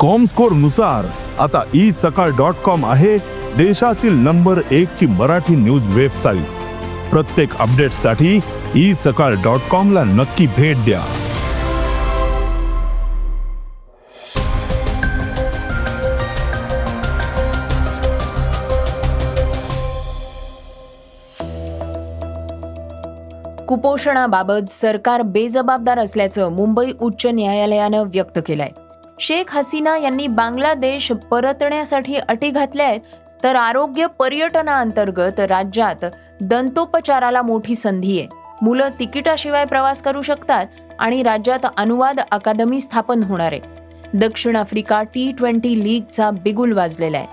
कॉमस्कोरनुसार आता ई सकाळ dot com आहे देशातील नंबर एक ची मराठी न्यूज वेबसाईट प्रत्येक अपडेटसाठी ई सकाळ डॉट कॉम ला नक्की भेट द्या. कुपोषणाबाबत सरकार बेजबाबदार असल्याचं मुंबई उच्च न्यायालयानं व्यक्त केलंय. शेख हसीना यांनी बांगलादेश परतण्यासाठी अटी घातल्या आहेत तर आरोग्य पर्यटनाअंतर्गत राज्यात दंतोपचाराला मोठी संधी आहे. मुलं तिकिटाशिवाय प्रवास करू शकतात आणि राज्यात अनुवाद अकादमी स्थापन होणार आहे. दक्षिण आफ्रिका टी ट्वेंटी लीगचा बिगुल वाजलेला आहे.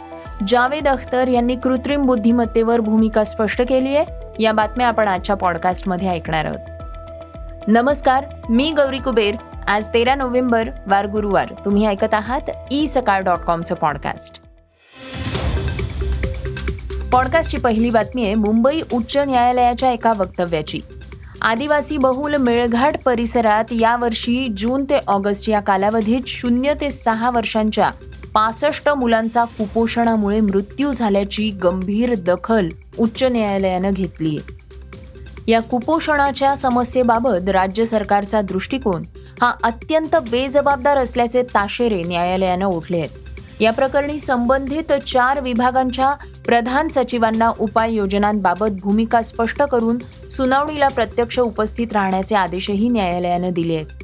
जावेद अख्तर यांनी कृत्रिम बुद्धिमत्तेवर भूमिका स्पष्ट केली आहे. या बातम्या आपण आजच्या पॉडकास्टमध्ये ऐकणार आहोत. नमस्कार मी गौरी कुबेर. आज तेरा नोव्हेंबर वार गुरुवार. तुम्ही ऐकत आहात ई सकाळ डॉट कॉमचं पॉडकास्ट. पॉडकास्टची पहिली बातमी आहे मुंबई उच्च न्यायालयाच्या एका वक्तव्याची. आदिवासी बहुल मेळघाट परिसरात यावर्षी जून ते ऑगस्ट या कालावधीत शून्य ते सहा वर्षांच्या पासष्ट मुलांचा कुपोषणामुळे मृत्यू झाल्याची गंभीर दखल उच्च न्यायालयानं घेतली आहे या कुपोषणाच्या समस्येबाबत राज्य सरकारचा दृष्टिकोन हा अत्यंत बेजबाबदार असल्याचे ताशेरे न्यायालयानं ओढले आहेत. या प्रकरणी संबंधित चार विभागांच्या प्रधान सचिवांना उपाययोजनांबाबत भूमिका स्पष्ट करून सुनावणीला प्रत्यक्ष उपस्थित राहण्याचे आदेशही न्यायालयानं दिले आहेत.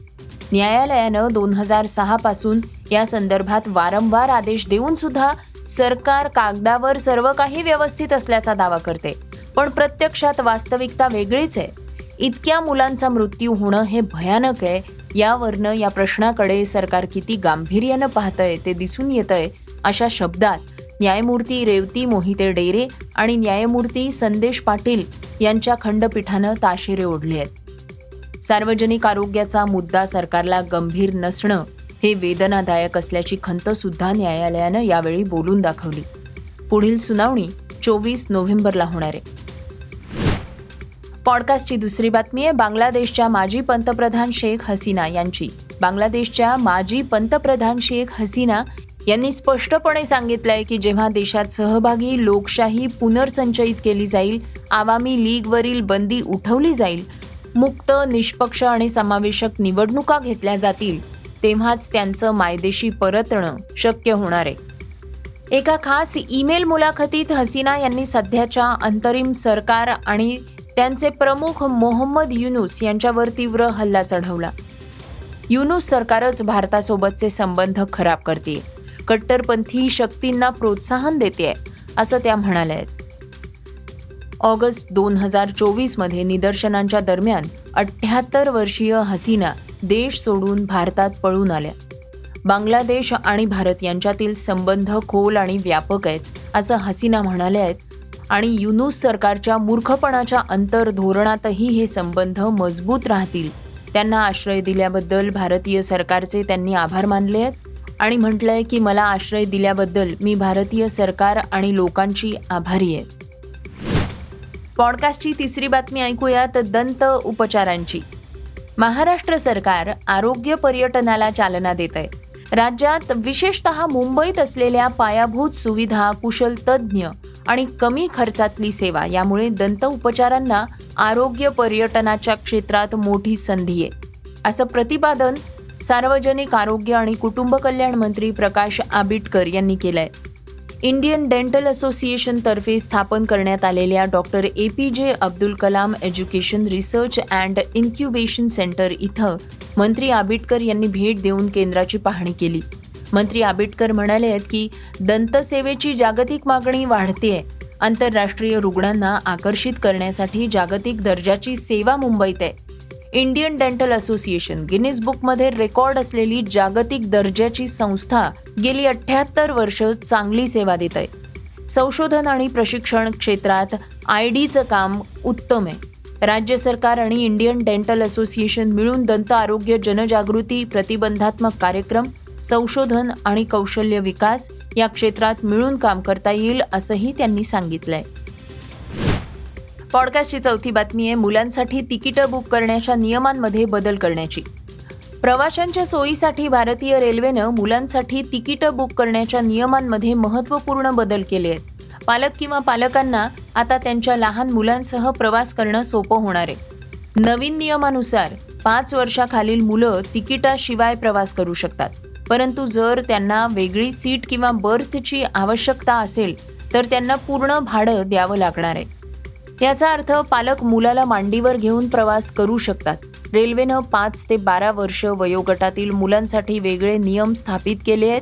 न्यायालयानं दोन हजार सहा पासून या संदर्भात वारंवार आदेश देऊन सुद्धा सरकार कागदावर सर्व काही व्यवस्थित असल्याचा दावा करते. पण प्रत्यक्षात वास्तविकता वेगळीच आहे. इतक्या मुलांचा मृत्यू होणं हे भयानक आहे. यावरनं या प्रश्नाकडे सरकार किती गांभीर्यानं पाहतंय ते दिसून येतंय अशा शब्दात न्यायमूर्ती रेवती मोहिते डेरे आणि न्यायमूर्ती संदेश पाटील यांच्या खंडपीठानं ताशेरे ओढले आहेत. सार्वजनिक आरोग्याचा मुद्दा सरकारला गंभीर नसणं हे वेदनादायक असल्याची खंत सुद्धा न्यायालयानं यावेळी बोलून दाखवली. पुढील सुनावणी चोवीस नोव्हेंबरला होणार आहे. पॉडकास्टची दुसरी बातमी आहे. बांगलादेशच्या माजी पंतप्रधान शेख हसीना यांची. बांगलादेशच्या माजी पंतप्रधान शेख हसीना यांनी स्पष्टपणे सांगितलंय की जेव्हा देशात सहभागी लोकशाही पुनर्संचयित केली जाईल आवामी लीगवरील बंदी उठवली जाईल मुक्त निष्पक्ष आणि समावेशक निवडणुका घेतल्या जातील तेव्हाच त्यांचं मायदेशी परतणं शक्य होणार आहे. एका खास ईमेल मुलाखतीत हसीना यांनी सध्याच्या अंतरिम सरकार आणि त्यांचे प्रमुख मोहम्मद युनुस यांच्यावर तीव्र हल्ला चढवला. युनुस सरकारच भारतासोबतचे संबंध खराब करते. कट्टरपंथी शक्तींना प्रोत्साहन देते असं त्या म्हणाल्या. आहेत ऑगस्ट दोन हजार चोवीसमध्ये निदर्शनांच्या दरम्यान अठ्ठ्याहत्तर वर्षीय हसीना देश सोडून भारतात पळून आल्या. बांगलादेश आणि भारत यांच्यातील संबंध खोल आणि व्यापक आहेत असं हसीना म्हणाल्या आहेत. आणि युनुस सरकारच्या मूर्खपणाच्या अंतर धोरणातही हे संबंध मजबूत राहतील. त्यांना आश्रय दिल्याबद्दल भारतीय सरकारचे त्यांनी आभार मानले आहेत. आणि म्हटलंय की मला आश्रय दिल्याबद्दल मी भारतीय सरकार आणि लोकांची आभारी आहे. पॉडकास्टची तिसरी बातमी ऐकूयात दंत उपचारांची. महाराष्ट्र सरकार आरोग्य पर्यटनाला चालना देत आहे राज्यात विशेषतः मुंबईत असलेल्या पायाभूत सुविधा कुशल तज्ज्ञ आणि कमी खर्चातली सेवा यामुळे दंत उपचारांना आरोग्य पर्यटनाच्या क्षेत्रात मोठी संधी आहे. असं प्रतिपादन सार्वजनिक आरोग्य आणि कुटुंब कल्याण मंत्री प्रकाश आबिटकर यांनी केलंय. इंडियन डेंटल असोसिएशनतर्फे स्थापन करण्यात आलेल्या doctor A P J Abdul Kalam education research and incubation centre इथं मंत्री आबिटकर यांनी भेट देऊन केंद्राची पाहणी केली. मंत्री आबिटकर म्हणाले आहेत की दंतसेवेची जागतिक मागणी वाढतेय. आंतरराष्ट्रीय रुग्णांना आकर्षित करण्यासाठी जागतिक दर्जाची सेवा मुंबईत आहे. इंडियन डेंटल असोसिएशन गिनीज बुकमध्ये रेकॉर्ड असलेली जागतिक दर्जाची संस्था गेली अठ्ठ्याहत्तर वर्ष चांगली सेवा देत आहे. संशोधन आणि प्रशिक्षण क्षेत्रात आय डीचं काम उत्तम आहे. राज्य सरकार आणि इंडियन डेंटल असोसिएशन मिळून दंत आरोग्य जनजागृती प्रतिबंधात्मक कार्यक्रम संशोधन आणि कौशल्य विकास या क्षेत्रात मिळून काम करता येईल असंही त्यांनी सांगितलंय. पॉडकास्टची चौथी बातमी आहे मुलांसाठी तिकीटं बुक करण्याच्या नियमांमध्ये बदल करण्याची. प्रवाशांच्या सोयीसाठी भारतीय रेल्वेनं मुलांसाठी तिकीटं बुक करण्याच्या नियमांमध्ये महत्त्वपूर्ण बदल केले आहेत. पालक किंवा पालकांना आता त्यांच्या लहान मुलांसह प्रवास करणं सोपं होणार आहे. नवीन नियमानुसार पाच वर्षाखालील मुलं तिकिटाशिवाय प्रवास करू शकतात. परंतु जर त्यांना वेगळी सीट किंवा बर्थची आवश्यकता असेल तर त्यांना पूर्ण भाडं द्यावं लागणार आहे. याचा अर्थ पालक मुलाला मांडीवर घेऊन प्रवास करू शकतात. रेल्वेनं पाच ते बारा वर्ष वयोगटातील मुलांसाठी वेगळे नियम स्थापित केले आहेत.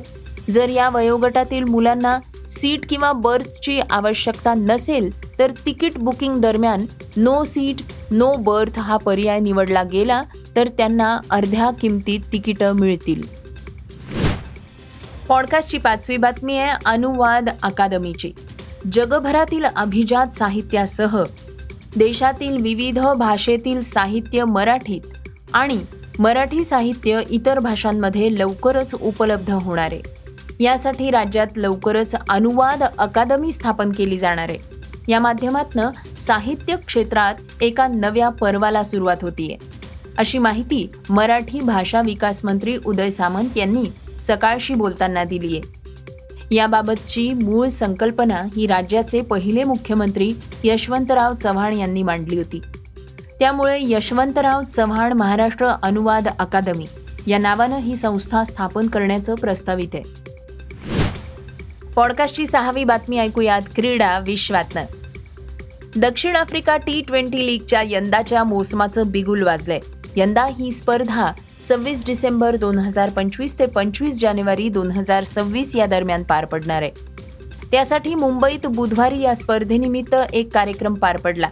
जर या वयोगटातील मुलांना सीट किंवा बर्थची आवश्यकता नसेल तर तिकीट बुकिंग दरम्यान नो सीट नो बर्थ हा पर्याय निवडला गेला तर त्यांना अर्ध्या किमतीत तिकीटं मिळतील. पॉडकास्टची पाचवी बातमी आहे अनुवाद अकादमीची. जगभरातील अभिजात साहित्यासह देशातील विविध भाषेतील साहित्य मराठीत आणि मराठी साहित्य इतर भाषांमध्ये लवकरच उपलब्ध होणार आहे. यासाठी राज्यात लवकरच अनुवाद अकादमी स्थापन केली जाणार आहे. या माध्यमातनं साहित्य क्षेत्रात एका नव्या पर्वाला सुरुवात होतीये. अशी माहिती मराठी भाषा विकास मंत्री उदय सामंत यांनी सकाळशी बोलताना दिली आहे. याबाबतची मूळ संकल्पना ही राज्याचे पहिले मुख्यमंत्री यशवंतराव चव्हाण यांनी मांडली होती. त्यामुळे यशवंतराव चव्हाण महाराष्ट्र अनुवाद अकादमी या नावानं ही संस्था स्थापन करण्याचं प्रस्तावित आहे. पॉडकास्टची सहावी बातमी ऐकूयात क्रीडा विश्वातनं. दक्षिण आफ्रिका टी ट्वेंटी लीगच्या यंदाच्या मोसमाचं बिगुल वाजलंय. यंदा ही स्पर्धा सव्वीस डिसेंबर दोन हजार पंचवीस ते पंचवीस जानेवारी दोन हजार सव्वीस या दरम्यान पार पडणार आहे. त्यासाठी मुंबईत बुधवारी या स्पर्धेनिमित्त एक कार्यक्रम पार पडला.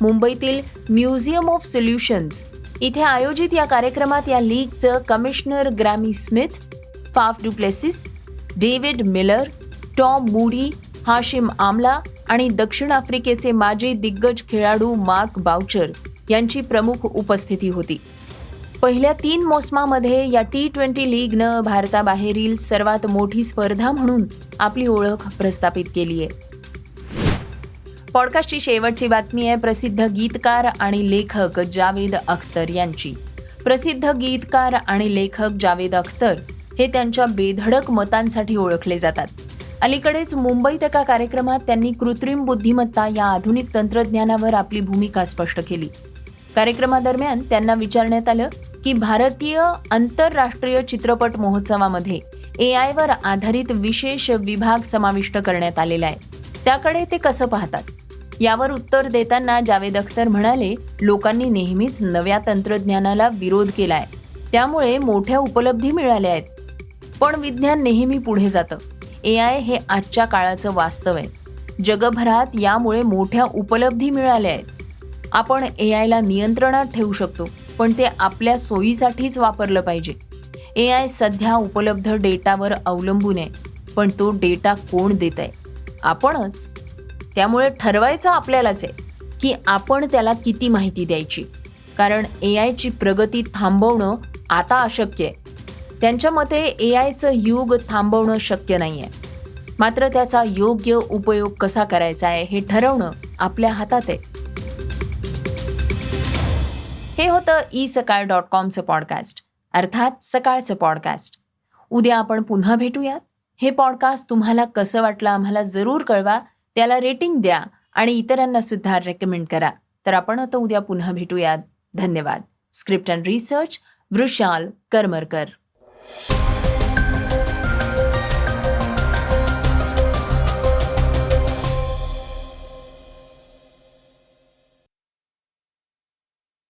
मुंबईतील म्युझियम ऑफ सोल्युशन्स इथे आयोजित या कार्यक्रमात या लीगचं commissioner Graeme Smith Faf du Plessis David Miller Tom Moody Hashim Amla आणि दक्षिण आफ्रिकेचे माजी दिग्गज खेळाडू मार्क बाउचर यांची प्रमुख उपस्थिती होती. पहिल्या तीन मोसमामध्ये या टी ट्वेंटी लीगनं भारताबाहेरील सर्वात मोठी स्पर्धा म्हणून आपली ओळख प्रस्थापित केली आहे. पॉडकास्टची शेवटची बातमी आहे प्रसिद्ध गीतकार आणि लेखक जावेद अख्तर यांची. प्रसिद्ध गीतकार आणि लेखक जावेद अख्तर हे त्यांच्या बेधडक मतांसाठी ओळखले जातात. अलीकडेच मुंबईत एका कार्यक्रमात त्यांनी कृत्रिम बुद्धिमत्ता या आधुनिक तंत्रज्ञानावर आपली भूमिका स्पष्ट केली. कार्यक्रमादरम्यान त्यांना विचारण्यात आलं की भारतीय आंतरराष्ट्रीय चित्रपट महोत्सवामध्ये ए आयवर आधारित विशेष विभाग समाविष्ट करण्यात आलेला आहे. त्याकडे ते कसं पाहतात? यावर उत्तर देताना जावेद अख्तर म्हणाले लोकांनी नेहमीच नव्या तंत्रज्ञानाला विरोध केलाय. त्यामुळे मोठ्या उपलब्धी मिळाल्या आहेत. पण विज्ञान नेहमी पुढे जातं. ए आय हे आजच्या काळाचं वास्तव आहे. जगभरात यामुळे मोठ्या उपलब्धी मिळाल्या आहेत. आपण ए आयला नियंत्रणात ठेवू शकतो पण ते आपल्या सोयीसाठीच वापरलं पाहिजे. ए आय सध्या उपलब्ध डेटावर अवलंबून आहे पण तो डेटा कोण देत आहे? आपणच. त्यामुळे ठरवायचं आपल्यालाच आहे की आपण त्याला किती माहिती द्यायची. कारण ए आयची प्रगती थांबवणं आता अशक्य आहे. त्यांच्या मते ए आयचं युग थांबवणं शक्य नाही आहे मात्र त्याचा योग्य उपयोग कसा करायचा आहे हे ठरवणं आपल्या हातात आहे. हे होतं ई सकाळ डॉट कॉमचं पॉडकास्ट अर्थात सकाळचं पॉडकास्ट. उद्या आपण पुन्हा भेटूयात. हे पॉडकास्ट तुम्हाला कसं वाटलं आम्हाला जरूर कळवा त्याला रेटिंग द्या आणि इतरांना सुद्धा रेकमेंड करा. तर आपण आता उद्या पुन्हा भेटूयात. धन्यवाद. Script and research Vrushal Karmarkar. Thank you.